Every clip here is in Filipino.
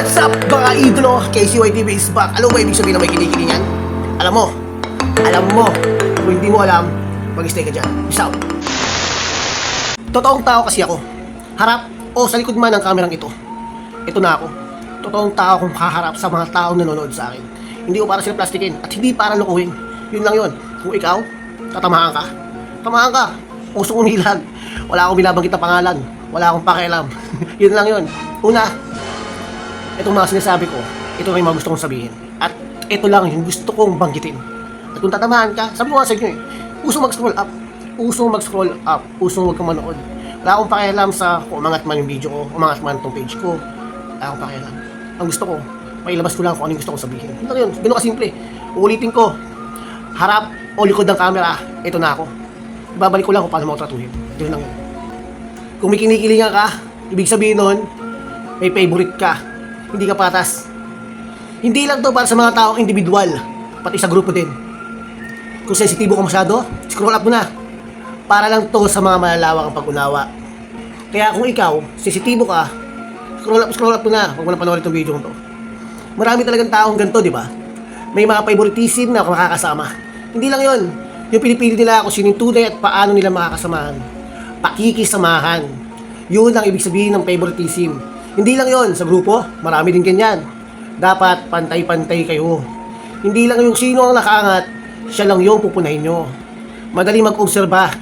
What's up mga idolo? KCYTV is back. Alam mo ba ibig sabihin na may kinikilingan? Alam mo, alam mo, kung hindi mo alam, mag-stay ka dyan. Peace out. Totoong tao kasi ako. Harap o sa likod man ng kamerang ito. Ito na ako. Totoong tao kung haharap sa mga taong nanonood sa akin. Hindi ko para sila plastikin at hindi para lokohin. Yun lang yun. Kung ikaw, tatamaan ka. Tamaan ka. Puso kong hilag. Wala akong binabanggit na pangalan. Wala akong pakialam. yun lang yun. Una, itong mga sinasabi ko, ito rin mga gusto kong sabihin. At ito lang yung gusto kong banggitin. At kung tatamaan ka, sabi ko nga sa inyo eh, uso mag-scroll up. Uso mag-scroll up. Uso huwag kang manood. Wala akong pakialam sa kung umangat man yung video ko, umangat man itong page ko. Wala akong pakialam. Ang gusto ko, mailabas ko lang kung ano gusto kong sabihin. Ito yun, ganun kasimple. Uulitin ko, harap o likod ng camera, ito na ako. Babalik ko lang kung paano mo tratuhin. Yun lang yun. Kung may kinikilingan ka, ibig sabihin nun, may favorite ka. Hindi ka patas. Hindi lang to para sa mga taong individual, pati sa grupo din. Kung sensitibo ka masyado, scroll up mo na. Para lang to sa mga malalawak ang pag-unawa. Kaya kung ikaw, sensitibo ka, scroll up, scroll up mo na. Huwag mo panoorin itong video to. Marami talagang taong ganito, di ba? May mga favoritism na makakasama. Hindi lang yon. Yung pinipili nila kung sino yung tunay at paano nila makakasamahan. Pakikisamahan. Yun ang ibig sabihin ng favoritism. Hindi lang yon sa grupo, marami din ganyan. Dapat pantay-pantay kayo. Hindi lang yung sino ang nakaangat, siya lang yung pupunahin nyo. Madali mag-obserba.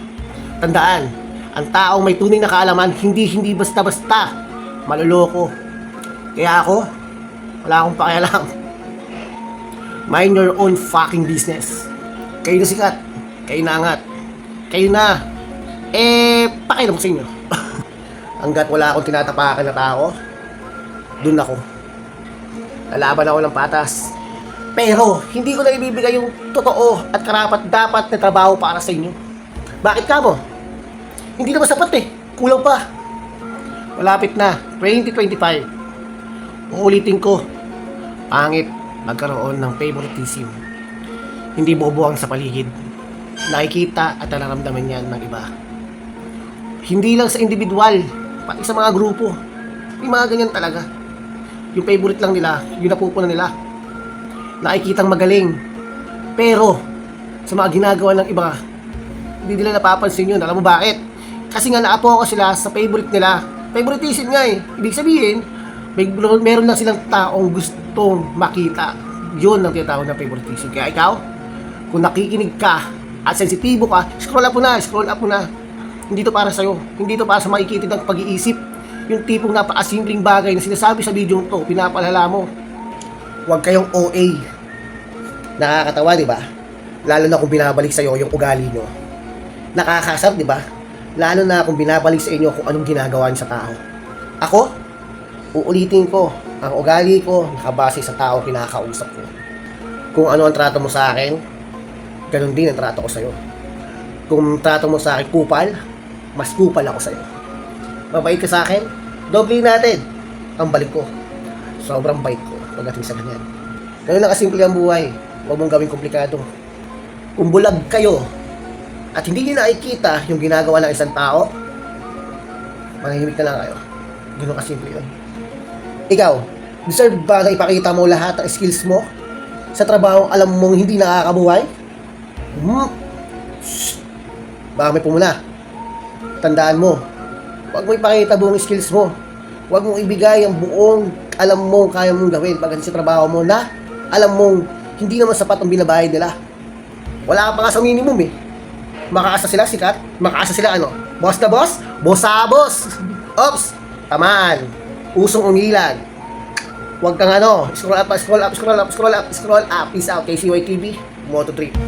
Tandaan, ang taong may tunay na kaalaman, hindi hindi basta-basta maluloko. Kaya ako, wala akong pakialam. Mind your own fucking business. Kayo na sikat. Kayo na angat. Kayo na. Eh, pakialam ko sa inyo. Hanggat wala akong tinatapakan na tao, dun ako. Lalaban ako ng patas. Pero, hindi ko na ibibigay yung totoo at karapat dapat na trabaho para sa inyo. Bakit ka mo? Hindi naman sapat eh. Kulang pa. Malapit na. 2025. Uulitin ko. Pangit magkaroon ng favoritism. Hindi bobo ang sa paligid. Nakikita at nararamdaman yan ng iba. Hindi lang sa individual, pati sa mga grupo. May mga ganyan talaga. Yung favorite lang nila, yung napupunan nila. Nakikitang magaling. Pero, sa mga ginagawa ng iba, hindi nila napapansin yun. Alam mo bakit? Kasi nga naapo sila sa favorite nila. Favoritism nga eh. Ibig sabihin, may, meron lang silang taong gustong makita. Yun ang tinatawag na favoritism. Kaya ikaw, kung nakikinig ka at sensitibo ka, scroll up na, scroll up na. Hindi to para sa'yo. Hindi to para sa makikitid ng pag-iisip. Yung tipong napakasimpleng bagay na sinasabi sa video to, pinapalala mo. Huwag kayong OA. Nakakatawa, di ba? Lalo na kung binabalik sa'yo yung ugali nyo. Nakakasar, di ba? Lalo na kung binabalik sa inyo kung anong ginagawa sa tao. Ako, uulitin ko, ang ugali ko nakabase sa tao kinakausap ko. Kung ano ang trato mo sa akin, ganun din ang trato ko sa'yo. Kung trato mo sa akin kupal, mas kupal ako sa'yo. Mabait ka sa akin, doble natin ang balik ko. Sobrang bait ko pagdating sa ganyan. Ganun lang kasimple ang buhay. Huwag mong gawing komplikado. Kung bulag kayo at hindi nyo nakikita yung ginagawa ng isang tao, manahimik na lang kayo. Ganun kasimple yun. Ikaw, deserve ba na ipakita mo lahat ng skills mo sa trabaho alam mong hindi nakakabuhay? Hmm. Baka may pumula. Tandaan mo, huwag mo ipakita buong skills mo. Huwag mong ibigay ang buong alam mo kaya mong gawin pagdating sa trabaho mo na alam mong hindi naman sapat ang binabayad nila. Wala ka pa nga sa minimum eh. Makaasa sila sikat, makaasa sila ano? Boss na boss? Boss sa boss! Ops! Tamaan! Usong umilag. Huwag kang ano, scroll up, scroll up, scroll up, scroll up, scroll up. Peace out, KCY TV, Moto3. Beat.